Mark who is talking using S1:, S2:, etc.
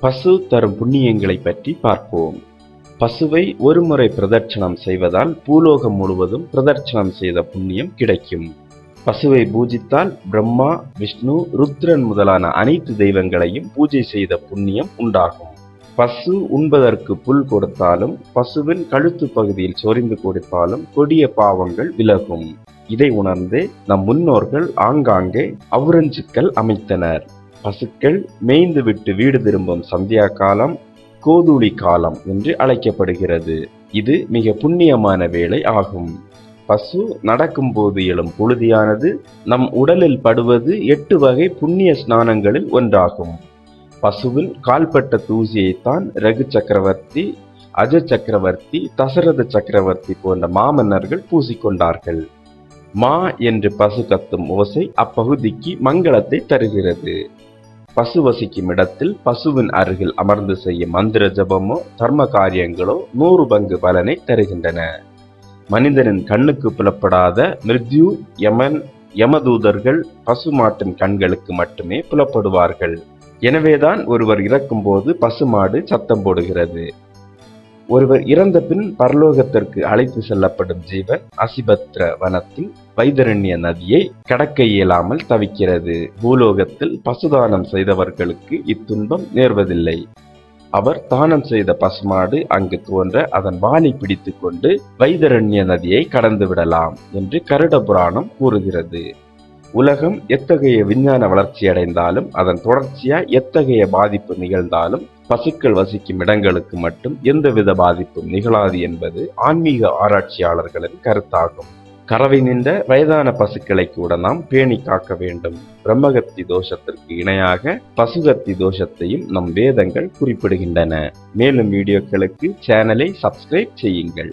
S1: பசு தரும் புண்ணியங்களை பற்றி பார்ப்போம். பசுவை ஒருமுறை பிரதட்சணம் செய்வதால் பூலோகம் முழுவதும் பிரதட்சணம் செய்த புண்ணியம் கிடைக்கும். பசுவை பூஜித்தால் பிரம்மா விஷ்ணு ருத்ரன் முதலான அனைத்து தெய்வங்களையும் பூஜை செய்த புண்ணியம் உண்டாகும். பசு உண்பதற்கு புல் கொடுத்தாலும் பசுவின் கழுத்து பகுதியில் சொரிந்து கொடுத்தாலும் கொடிய பாவங்கள் விலகும். இதை உணர்ந்து நம் முன்னோர்கள் ஆங்காங்கே அவுரஞ்சுக்கள் அமைத்தனர். பசுக்கள் மேய்ந்துவிட்டு வீடு திரும்பும் சந்தியா காலம் கோதுளி காலம் என்று அழைக்கப்படுகிறது. இது மிக புண்ணியமான வேலை ஆகும். பசு நடக்கும்போது எழும் புழுதியானது நம் உடலில் படுவது எட்டு வகை புண்ணிய ஸ்நானங்களில் ஒன்றாகும். பசுவில் கால்பட்ட தூசியைத்தான் ரகு சக்கரவர்த்தி அஜ சக்கரவர்த்தி தசரத சக்கரவர்த்தி போன்ற மாமன்னர்கள் பூசிக்கொண்டார்கள். மா என்று பசு கத்தும் ஓசை அப்பகுதிக்கு மங்களத்தை தருகிறது. பசு வசிக்கும் இடத்தில் பசுவின் அருகில் அமர்ந்து செய்யும் மந்திர ஜபமோ தர்ம காரியங்களோ நூறு பங்கு பலனை தருகின்றன. மனிதனின் கண்ணுக்கு புலப்படாத மிருத்யு யமன் யமதூதர்கள் பசு மாட்டின் கண்களுக்கு மட்டுமே புலப்படுவார்கள். எனவேதான் ஒருவர் இறக்கும்போது பசுமாடு சத்தம் போடுகிறது. ஒருவர் இறந்த பின் பரலோகத்திற்கு அழைத்து செல்லப்படும் ஜீவன் அசிபத்ர வனத்தில் வைதரண்ய நதியை கடக்க இயலாமல் தவிக்கிறது. பூலோகத்தில் பசுதானம் செய்தவர்களுக்கு இத்துன்பம் நேர்வதில்லை. அவர் தானம் செய்த பசுமாடு அங்கு தோன்ற அதன் வாலை பிடித்துக்கொண்டு வைதரண்ய நதியை கடந்து விடலாம் என்று கருட புராணம் கூறுகிறது. உலகம் எத்தகைய விஞ்ஞான வளர்ச்சி அடைந்தாலும் அதன் தொடர்ச்சியா எத்தகைய பாதிப்பு நிகழ்ந்தாலும் பசுக்கள் வசிக்கும் இடங்களுக்கு மட்டும் எந்தவித பாதிப்பும் நிகழாது என்பது ஆன்மீக ஆராய்ச்சியாளர்களின் கருத்தாகும். கறவை நின்ற வயதான பசுக்களை கூட நாம் பேணி காக்க வேண்டும். பிரம்மகத்தி தோஷத்திற்கு இணையாக பசுகத்தி தோஷத்தையும் நம் வேதங்கள் குறிப்பிடுகின்றன. மேலும் வீடியோக்களுக்கு சேனலை சப்ஸ்கிரைப் செய்யுங்கள்.